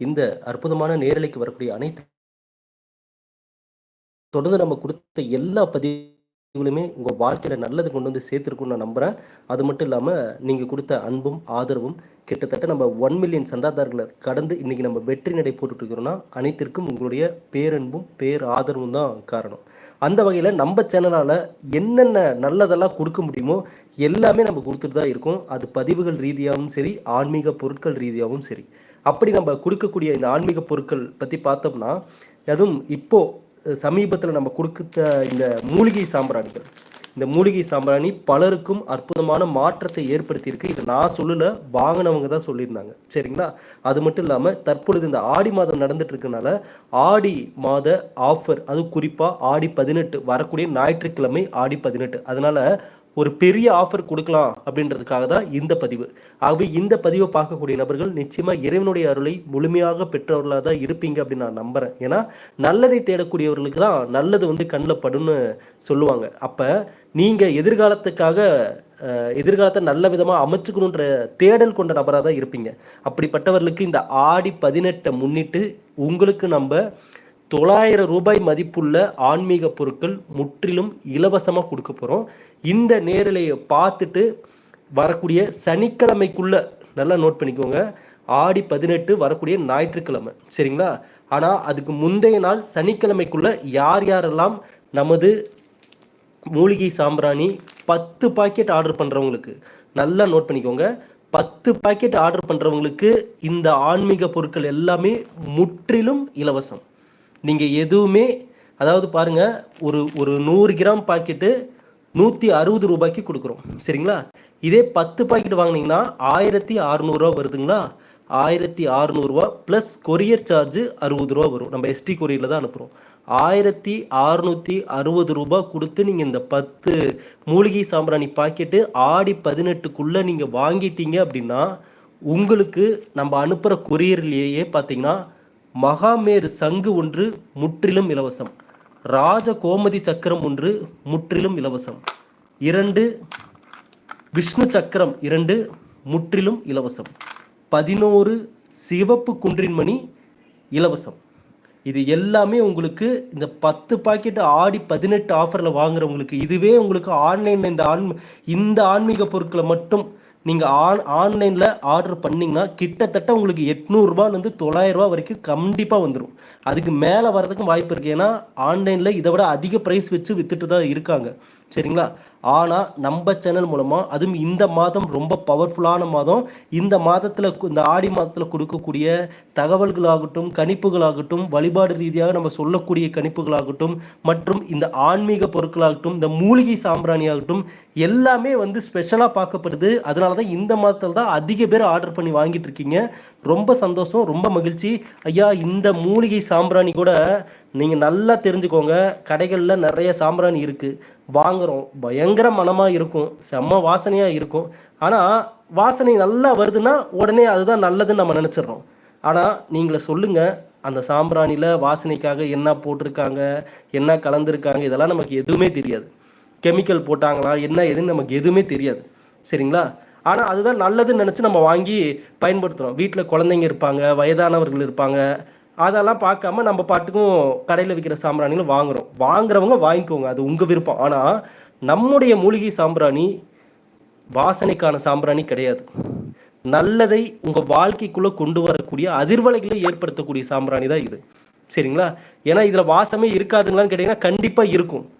இந்த அற்புதமான நேரலைக்கு வரக்கூடிய அனைத்து தொடர்ந்து நம்ம கொடுத்த எல்லா பதிவுகளுமே உங்க வாழ்க்கையில நல்லது கொண்டு வந்து சேர்த்திருக்கும்னு நான் நம்புறேன். அது மட்டும் இல்லாம நீங்க குடுத்த அன்பும், ஆதரவும் கிட்டத்தட்ட நம்ம ஒன் மில்லியன் சந்தாதாரர்களை கடந்து இன்னைக்கு நம்ம வெற்றி நடை போட்டுட்டு இருக்கிறோம்னா, அனைத்திற்கும் உங்களுடைய பேரன்பும், பேர் ஆதரவும் தான் காரணம். அந்த வகையில நம்ம சேனலால என்னென்ன நல்லதெல்லாம் கொடுக்க முடியுமோ, எல்லாமே நம்ம கொடுத்துட்டு தான் இருக்கோம். அது பதிவுகள் ரீதியாவும் சரி, ஆன்மீக பொருட்கள் ரீதியாகவும் சரி. அப்படி நம்ம கொடுக்கக்கூடிய இந்த ஆன்மீக பொருட்கள் பற்றி பார்த்தோம்னா, அதுவும் இப்போ சமீபத்தில் நம்ம குடுத்த இந்த மூலிகை சாம்பிராணிகள். இந்த மூலிகை சாம்பிராணி பலருக்கும் அற்புதமான மாற்றத்தை ஏற்படுத்தியிருக்கு. இதை நான் சொல்லல, வாங்கினவங்க தான் சொல்லியிருந்தாங்க. சரிங்களா? அது மட்டும் இல்லாமல் தற்பொழுது இந்த ஆடி மாதம் நடந்துட்டு இருக்கனால, ஆடி மாத ஆஃபர் அதுவும் குறிப்பாக ஆடி 18 வரக்கூடிய ஞாயிற்றுக்கிழமை ஆடி 18 அதனால ஒரு பெரிய ஆஃபர் கொடுக்கலாம் அப்படின்றதுக்காக தான் இந்த பதிவு. ஆகவே இந்த பதிவை பார்க்கக்கூடிய நபர்கள் நிச்சயமாக இறைவனுடைய அருளை முழுமையாக பெற்றவர்களாக தான் இருப்பீங்க அப்படின்னு நான் நம்புறேன். ஏன்னா, நல்லதை தேடக்கூடியவர்களுக்கு தான் நல்லது வந்து கண்ணில் படும்னு சொல்லுவாங்க. அப்போ நீங்கள் எதிர்காலத்துக்காக எதிர்காலத்தை நல்ல விதமாக அமைச்சுக்கணுன்ற தேடல் கொண்ட நபராக தான் இருப்பீங்க. அப்படிப்பட்டவர்களுக்கு இந்த ஆடி 18 முன்னிட்டு உங்களுக்கு நம்ம தொள்ளாயிரம் ரூபாய் மதிப்புள்ள ஆன்மீக பொருட்கள் முற்றிலும் இலவசமாக கொடுக்க போகிறோம் இந்த நேரலையை பார்த்துட்டு வரக்கூடிய சனிக்கிழமைக்குள்ள நல்லா நோட் பண்ணிக்கோங்க. ஆடி 18 வரக்கூடிய ஞாயிற்றுக்கிழமை. சரிங்களா? ஆனால் அதுக்கு முந்தைய நாள் சனிக்கிழமைக்குள்ள யார் யாரெல்லாம் நமது மூலிகை சாம்பிராணி 10 பாக்கெட் ஆர்டர் பண்ணுறவங்களுக்கு நல்லா நோட் பண்ணிக்கோங்க. 10 பாக்கெட் ஆர்டர் பண்ணுறவங்களுக்கு இந்த ஆன்மீக பொருட்கள் எல்லாமே முற்றிலும் இலவசம். நீங்கள் எதுவுமே அதாவது பாருங்க, ஒரு ஒரு நூறு கிராம் பாக்கெட்டு நூற்றி அறுபது ரூபாய்க்கு கொடுக்குறோம் சரிங்களா? இதே 10 பாக்கெட் வாங்குனீங்கன்னா ரூ. 1600 வருதுங்களா? ஆயிரத்தி அறநூறுவா ப்ளஸ் கொரியர் சார்ஜு அறுபது ரூபா வரும். நம்ம எஸ்டி கொரியரில் தான் அனுப்புறோம். ரூ. 1660 குடுத்து நீங்க இந்த 10 மூலிகை சாம்பிராணி பாக்கெட்டு ஆடி பதினெட்டுக்குள்ளே நீங்கள் வாங்கிட்டீங்க அப்படின்னா, உங்களுக்கு நம்ம அனுப்புகிற கொரியர்லேயே பார்த்தீங்கன்னா, மகாமேரு சங்கு ஒன்று முற்றிலும் இலவசம். ராஜ கோமதி சக்கரம் ஒன்று முற்றிலும் இலவசம். இரண்டு விஷ்ணு சக்கரம் இரண்டு முற்றிலும் இலவசம். 11 சிவப்பு குன்றின் மணி இலவசம். இது எல்லாமே உங்களுக்கு இந்த 10 பாக்கெட் ஆடி பதினெட்டு ஆஃபரில் வாங்குறவங்களுக்கு, இதுவே உங்களுக்கு ஆன்லைனில் இந்த ஆன் இந்த ஆன்மீக பொருட்களை மட்டும் நீங்கள் ஆன் ஆன்லைனில் ஆர்டர் பண்ணிங்கன்னா கிட்டத்தட்ட உங்களுக்கு ரூ. 800லேருந்து ரூ. 900 வரைக்கும் கண்டிப்பாக வந்துடும் அதுக்கு மேலே வரதுக்கும் வாய்ப்பு இருக்குது ஏன்னா, ஆன்லைனில் இதை விட அதிக ப்ரைஸ் வச்சு விற்றுட்டு தான் இருக்காங்க. சரிங்களா? ஆனால் நம்ம சேனல் மூலமாக அதுவும் இந்த மாதம் ரொம்ப பவர்ஃபுல்லான மாதம். இந்த மாதத்தில் இந்த ஆடி மாதத்தில் கொடுக்கக்கூடிய தகவல்களாகட்டும், கணிப்புகளாகட்டும், வழிபாடு ரீதியாக நம்ம சொல்லக்கூடிய கணிப்புகளாகட்டும், மற்றும் இந்த ஆன்மீக பொருட்களாகட்டும், இந்த மூலிகை சாம்பிராணியாகட்டும், எல்லாமே வந்து ஸ்பெஷலாக பார்க்கப்படுது. அதனால தான் இந்த மாதத்தில் தான் அதிக பேர் ஆர்டர் பண்ணி வாங்கிட்டு இருக்கீங்க. ரொம்ப சந்தோஷம். ரொம்ப மகிழ்ச்சி. ஐயா இந்த மூலிகை சாம்பிராணி கூட நீங்கள் நல்லா தெரிஞ்சுக்கோங்க. கடைகளில் நிறைய சாம்பிராணி இருக்குது வாங்குறோம். பயங்கர மனமாக இருக்கும். செம்ம வாசனையாக இருக்கும். ஆனால் வாசனை நல்லா வருதுன்னா, உடனே அதுதான் நல்லதுன்னு நம்ம நினச்சிடுறோம் ஆனால் நீங்களே சொல்லுங்கள் அந்த சாம்பிராணியில் வாசனைக்காக என்ன போட்டிருக்காங்க? என்ன கலந்துருக்காங்க இதெல்லாம் நமக்கு எதுவுமே தெரியாது. கெமிக்கல் போட்டாங்களா? என்ன ஏதுன்னு நமக்கு எதுவுமே தெரியாது. சரிங்களா? ஆனால் அதுதான் நல்லதுன்னு நினச்சி நம்ம வாங்கி பயன்படுத்துகிறோம் வீட்டில் குழந்தைங்க இருப்பாங்க, வயதானவர்கள் இருப்பாங்க. அதெல்லாம் பார்க்காம நம்ம பாட்டுக்கும் கடையில் விற்கிற சாம்பிராணிகளும் வாங்குறோம். வாங்குறவங்க வாங்கிக்கோங்க. அது உங்கள் விருப்பம். ஆனால் நம்முடைய மூலிகை சாம்பிராணி வாசனைக்கான சாம்பிராணி கிடையாது. நல்லதை உங்கள் வாழ்க்கைக்குள்ளே கொண்டு வரக்கூடிய அதிர்வலைகளை ஏற்படுத்தக்கூடிய சாம்பிராணி தான் இது. சரிங்களா? ஏன்னா, இதில் வாசமே இருக்காதுங்களான்னு கேட்டிங்கன்னா கண்டிப்பாக இருக்கும்.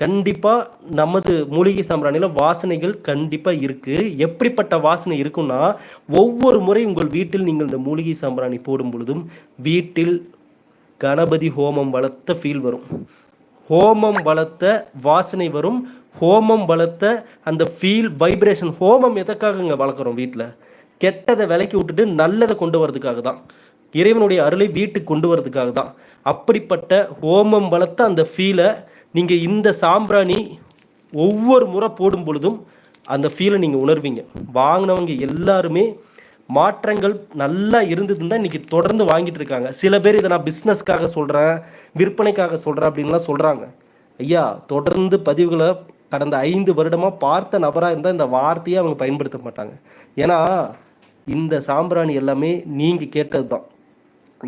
கண்டிப்பாக நமது மூலிகை சாம்பிராணியில் வாசனைகள் கண்டிப்பாக இருக்குது எப்படிப்பட்ட வாசனை இருக்கும்னா, ஒவ்வொரு முறை உங்கள் வீட்டில் நீங்கள் இந்த மூலிகை சாம்பிராணி போடும் பொழுதும், வீட்டில் கணபதி ஹோமம் வளர்த்த ஃபீல் வரும். ஹோமம் வளர்த்த வாசனை வரும். ஹோமம் வளர்த்த அந்த ஃபீல், வைப்ரேஷன் ஹோமம் எதற்காகங்க வளர்க்குறோம் வீட்டில் கெட்டதை விலக்கி விட்டுட்டு நல்லதை கொண்டு வரதுக்காக தான். இறைவனுடைய அருளை வீட்டுக்கு கொண்டு வரதுக்காக தான். அப்படிப்பட்ட ஹோமம் வளர்த்த அந்த ஃபீலை நீங்கள் இந்த சாம்பிராணி ஒவ்வொரு முறை போடும் பொழுதும், அந்த ஃபீலை நீங்கள் உணர்வீங்க. வாங்கினவங்க எல்லாருமே மாற்றங்கள் நல்லா இருந்ததுன்னு தான் இன்றைக்கி தொடர்ந்து வாங்கிட்டு இருக்காங்க. சில பேர் இதை நான் பிஸ்னஸ்க்காக சொல்கிறேன் விற்பனைக்காக சொல்கிறேன் அப்படின்லாம் சொல்கிறாங்க ஐயா, தொடர்ந்து பதிவுகளை கடந்த ஐந்து வருடமாக பார்த்த நபராக இருந்தால் இந்த வார்த்தையை அவங்க பயன்படுத்த மாட்டாங்க. ஏன்னா, இந்த சாம்பிராணி எல்லாமே நீங்கள் கேட்டது தான்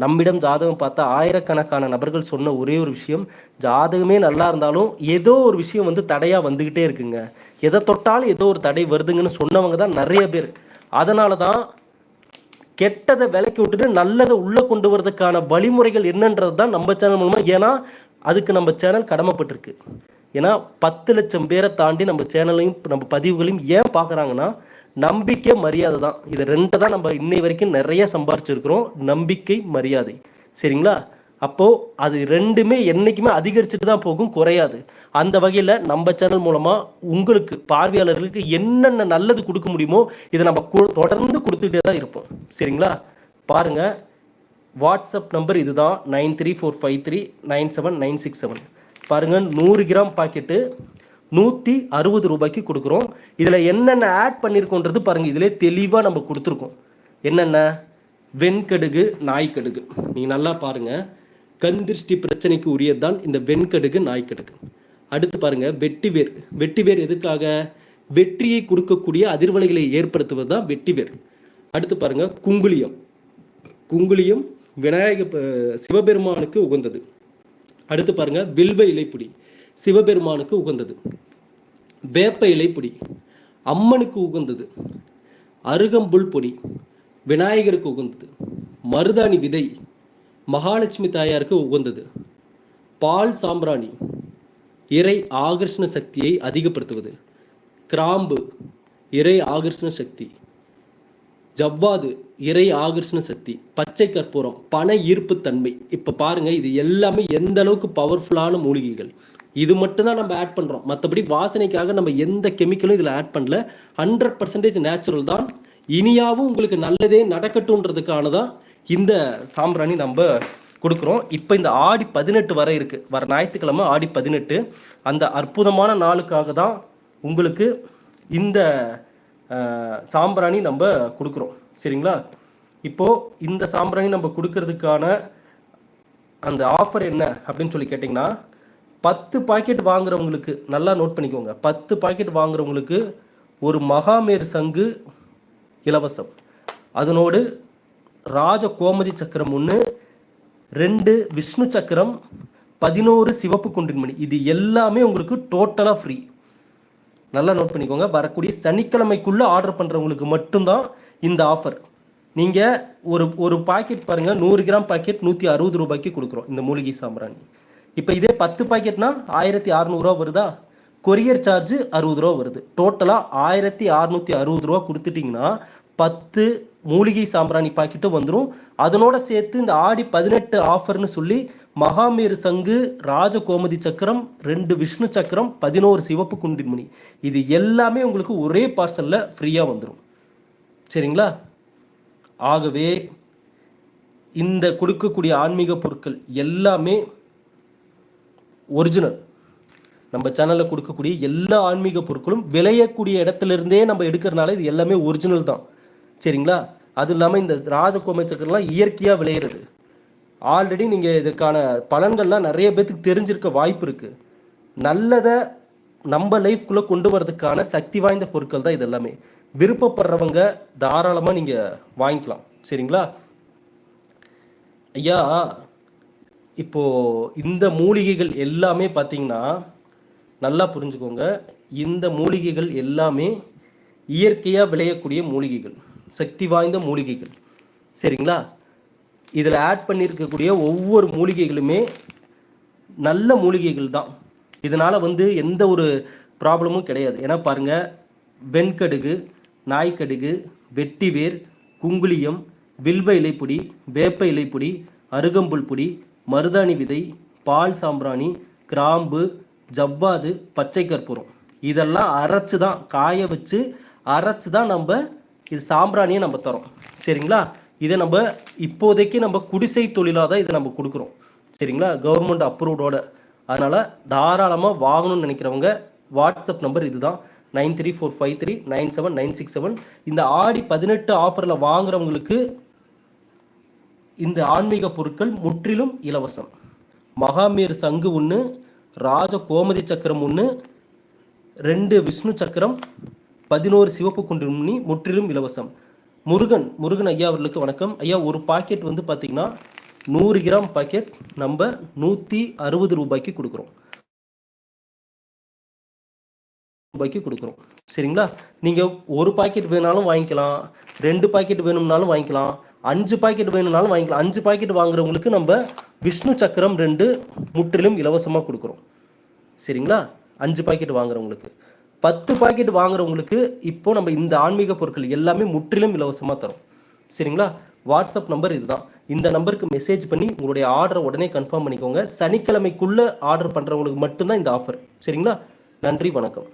நம்மிடம் ஜாதகம் பார்த்தா ஆயிரக்கணக்கான நபர்கள் சொன்ன ஒரே ஒரு விஷயம் ஜாதகமே நல்லா இருந்தாலும் ஏதோ ஒரு விஷயம் வந்து தடையாக வந்துக்கிட்டே இருக்குங்க. எதை தொட்டாலும் ஏதோ ஒரு தடை வருதுங்கன்னு சொன்னவங்க தான் நிறைய பேர். அதனால தான் கெட்டதை விலக்கி விட்டுட்டு நல்லதை உள்ளே கொண்டு வரதுக்கான வழிமுறைகள் என்னன்றது தான் நம்ம சேனல் மூலமாக ஏன்னா அதுக்கு நம்ம சேனல் கடமைப்பட்டிருக்கு. ஏன்னா பத்து லட்சம் பேரை தாண்டி நம்ம சேனலையும் நம்ம பதிவுகளையும் ஏன் பார்க்குறாங்கன்னா நம்பிக்கை மரியாதை தான். இது ரெண்டு தான் நம்ம இன்னை வரைக்கும் நிறைய சம்பாரிச்சிருக்கிறோம். நம்பிக்கை மரியாதை. சரிங்களா? அப்போது அது ரெண்டுமே என்றைக்குமே அதிகரிச்சுட்டு தான் போகும் குறையாது. அந்த வகையில் நம்ம சேனல் மூலமாக உங்களுக்கு பார்வையாளர்களுக்கு என்னென்ன நல்லது கொடுக்க முடியுமோ இதை நம்ம தொடர்ந்து கொடுத்துக்கிட்டே தான் இருப்போம். சரிங்களா? பாருங்கள் வாட்ஸ்அப் நம்பர் இதுதான் nine three four five three nine seven nine six seven. பாருங்கள் நூறு கிராம் பாக்கெட்டு நூற்றி அறுபது ரூபாய்க்கு கொடுக்குறோம். இதில் என்னென்ன ஆட் பண்ணியிருக்கோன்றது பாருங்கள் இதிலே தெளிவாக நம்ம கொடுத்துருக்கோம். என்னென்ன? வெண்கடுகு நாய்க்கடுகு. நீங்கள் நல்லா பாருங்கள் கந்திருஷ்டி பிரச்சனைக்கு உரியது தான் இந்த வெண்கடுகு நாய்க்கடுகு. அடுத்து பாருங்கள் வெட்டிவேர். வெட்டிவேர் எதுக்காக? வெற்றியை கொடுக்கக்கூடிய அதிர்வலைகளை ஏற்படுத்துவது தான் வெட்டிவேர். அடுத்து பாருங்க. குங்குளியம். குங்குளியம் விநாயக சிவபெருமானுக்கு உகந்தது. அடுத்து பாருங்கள் வில்வ இலைப்புடி. சிவபெருமானுக்கு உகந்தது. வேப்ப இலைப்பொடி அம்மனுக்கு உகந்தது. அருகம்புல் பொடி விநாயகருக்கு உகந்தது. மருதாணி விதை மகாலட்சுமி தாயாருக்கு உகந்தது. பால் சாம்பிராணி இறை ஆகர்ஷண சக்தியை அதிகப்படுத்துவது. கிராம்பு இறை ஆகர்ஷண சக்தி. ஜவ்வாது இறை ஆகர்ஷண சக்தி. பச்சை கற்பூரம் பண ஈர்ப்பு தன்மை இப்போ பாருங்க இது எல்லாமே எந்த அளவுக்கு பவர்ஃபுல்லான மூலிகைகள். இது மட்டும் தான் நம்ம ஆட் பண்ணுறோம் மற்றபடி வாசனைக்காக நம்ம எந்த கெமிக்கலும் இதில் ஆட் பண்ணல. ஹண்ட்ரட் பர்சன்டேஜ் நேச்சுரல் தான். இனியாவும் உங்களுக்கு நல்லதே நடக்கட்டும்ன்றதுக்கான தான் இந்த சாம்பிராணி நம்ம கொடுக்குறோம். இப்போ இந்த ஆடி பதினெட்டு வரை இருக்குது வர ஞாயிற்றுக்கிழமை ஆடி பதினெட்டு. அந்த அற்புதமான நாளுக்காக தான் உங்களுக்கு இந்த சாம்பிராணி நம்ம கொடுக்குறோம். சரிங்களா? இப்போது இந்த சாம்பிராணி நம்ம கொடுக்கறதுக்கான அந்த ஆஃபர் என்ன அப்படின்னு சொல்லி கேட்டிங்கன்னா பத்து பாக்கெட் வாங்குறவங்களுக்கு நல்லா நோட் பண்ணிக்கோங்க. பத்து பாக்கெட் வாங்குறவங்களுக்கு ஒரு மகாமேர் சங்கு இலவசம். அதனோடு ராஜ கோமதி சக்கரம் ஒன்று ரெண்டு விஷ்ணு சக்கரம் பதினோரு சிவப்பு குண்டின்மணி இது எல்லாமே உங்களுக்கு டோட்டலாக ஃப்ரீ நல்லா நோட் பண்ணிக்கோங்க. வரக்கூடிய சனிக்கிழமைக்குள்ளே ஆர்டர் பண்ணுறவங்களுக்கு மட்டும்தான் இந்த ஆஃபர் நீங்கள் ஒரு ஒரு பாக்கெட் பாருங்கள் நூறு கிராம் பாக்கெட் நூற்றி அறுபது ரூபாய்க்கு கொடுக்குறோம். இந்த மூலிகை சாம்பிராணி. இப்போ இதே பத்து பாக்கெட்னா ஆயிரத்தி அறநூறுவா வருதா? கொரியர் சார்ஜ் அறுபது ரூபா வருது. டோட்டலாக ஆயிரத்தி அறநூற்றி அறுபது ரூபா கொடுத்துட்டிங்கன்னா பத்து மூலிகை சாம்பிராணி பாக்கெட்டும் வந்துடும் அதனோட சேர்த்து இந்த ஆடி பதினெட்டு ஆஃபர்னு சொல்லி மகாமேரு சங்கு ராஜகோமதி சக்கரம் ரெண்டு விஷ்ணு சக்கரம் பதினோரு சிவப்பு குண்டின்மணி இது எல்லாமே உங்களுக்கு ஒரே பார்சலில் ஃப்ரீயாக வந்துடும் சரிங்களா? ஆகவே இந்த கொடுக்கக்கூடிய ஆன்மீக பொருட்கள் எல்லாமே ஒரிஜினல் நம்ம சேனலில் கொடுக்கக்கூடிய எல்லா ஆன்மீக பொருட்களும் விளையக்கூடிய இடத்துல இருந்தே நம்ம எடுக்கிறனால இது எல்லாமே ஒரிஜினல் தான். சரிங்களா? அதுவும் இல்லாமல் இந்த ராஜகோமை சக்கரெலாம் இயற்கையாக விளையிறது. ஆல்ரெடி நீங்கள் இதற்கான பலன்கள்லாம் நிறைய பேத்துக்கு தெரிஞ்சிருக்க வாய்ப்பு இருக்குது நல்லதை நம்ம லைஃப்குள்ளே கொண்டு வரதுக்கான சக்தி வாய்ந்த பொருட்கள் தான் இது எல்லாமே விருப்பப்படுறவங்க தாராளமாக நீங்கள் வாங்கிக்கலாம். சரிங்களா? ஐயா இப்போ இந்த மூலிகைகள் எல்லாமே பார்த்தீங்கன்னா நல்லா புரிஞ்சுக்கோங்க. இந்த மூலிகைகள் எல்லாமே இயற்கையாக விளையக்கூடிய மூலிகைகள் சக்தி வாய்ந்த மூலிகைகள். சரிங்களா? இதில் ஆட் பண்ணியிருக்கக்கூடிய ஒவ்வொரு மூலிகைகளுமே நல்ல மூலிகைகள் தான். இதனால் வந்து எந்த ஒரு ப்ராப்ளமும் கிடையாது. ஏன்னா பாருங்கள் வெண்கடுகு நாய்க்கடுகு வெட்டிவேர் குங்குளியம் வில்வ இலைப்பொடி வேப்ப இலைப்பொடி அருகம்புல் பொடி மருதாணி விதை பால் சாம்பிராணி கிராம்பு ஜவ்வாது பச்சை கற்பூரம். இதெல்லாம் அரைச்சு தான் காய வச்சு அரைச்சி தான் நம்ம இது சாம்பிராணியை நம்ம தரோம். சரிங்களா? இதை நம்ம இப்போதைக்கு நம்ம குடிசை தொழிலாக தான் இதை நம்ம கொடுக்குறோம். சரிங்களா? கவர்மெண்ட் அப்ரூவ்டோட அதனால் தாராளமாக வாங்கணும்னு நினைக்கிறவங்க வாட்ஸ்அப் நம்பர் இதுதான். Nine three four five three nine seven nine six seven. இந்த ஆடி பதினெட்டு ஆஃபரில் வாங்குறவங்களுக்கு இந்த ஆன்மீக பொருட்கள் முற்றிலும் இலவசம். மகாமீர் சங்கு ஒன்று ராஜ கோமதி சக்கரம் ஒன்று ரெண்டு விஷ்ணு சக்கரம் பதினோரு சிவப்பு குண்டுமணி முற்றிலும் இலவசம். முருகன் முருகன் ஐயா அவர்களுக்கு வணக்கம். ஐயா ஒரு பாக்கெட் வந்து பார்த்தீங்கன்னா நூறு கிராம் பாக்கெட் நம்ம நூற்றி அறுபது ரூபாய்க்கு கொடுக்குறோம். ரூபாய்க்கு கொடுக்குறோம். சரிங்களா? நீங்கள் ஒரு பாக்கெட் வேணாலும் வாங்கிக்கலாம் ரெண்டு பாக்கெட் வேணும்னாலும் வாங்கிக்கலாம் அஞ்சு பாக்கெட் வேணும்னாலும் வாங்கிக்கலாம். அஞ்சு பாக்கெட் வாங்குறவங்களுக்கு நம்ம விஷ்ணு சக்கரம் ரெண்டு முற்றிலும் இலவசமாக கொடுக்குறோம். சரிங்களா? அஞ்சு பாக்கெட் வாங்குறவங்களுக்கு. பத்து பாக்கெட் வாங்குறவங்களுக்கு இப்போ நம்ம இந்த ஆன்மீக பொருட்கள் எல்லாமே முற்றிலும் இலவசமாக தரோம். சரிங்களா? வாட்ஸ்அப் நம்பர் இதுதான். இந்த நம்பருக்கு மெசேஜ் பண்ணி உங்களுடைய ஆர்டரை உடனே கன்ஃபார்ம் பண்ணிக்கோங்க. சனிக்கிழமைக்குள்ளே ஆர்டர் பண்ணுறவங்களுக்கு மட்டும்தான் இந்த ஆஃபர் சரிங்களா? நன்றி வணக்கம்.